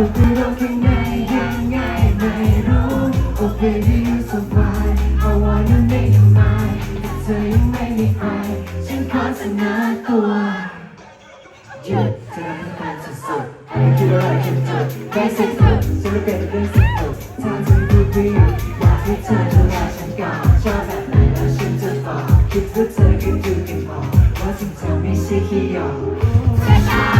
พูดไปร้องข้างในยังไงไม่รู้ Oh baby you so fine I wanna make you mine แต่เธอยังไม่มีใครฉันขอเสนอตัวหยุดเธอทำการสุดๆไม่คิดอะไรฉันจบได้สิทธิ์ฉันไม่เป็นเรื่องสนุกถ้าเธอดูดีอยากให้เธอดูแลฉันก่อนชอบแบบไหนแล้วฉันจะบอกคิดว่าเธอก็ดูกันหมดว่าจริงเธอไม่ใช่แค่หยอก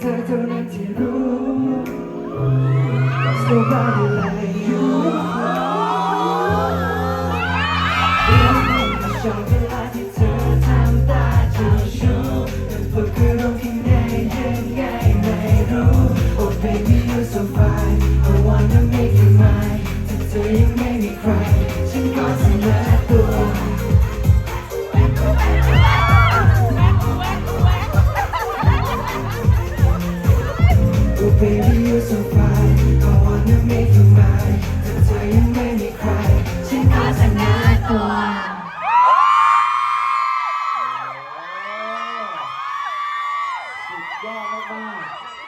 เธอเท่านั้นที่รู้ There's nobody like you ชอบเ สุดยอดมากๆ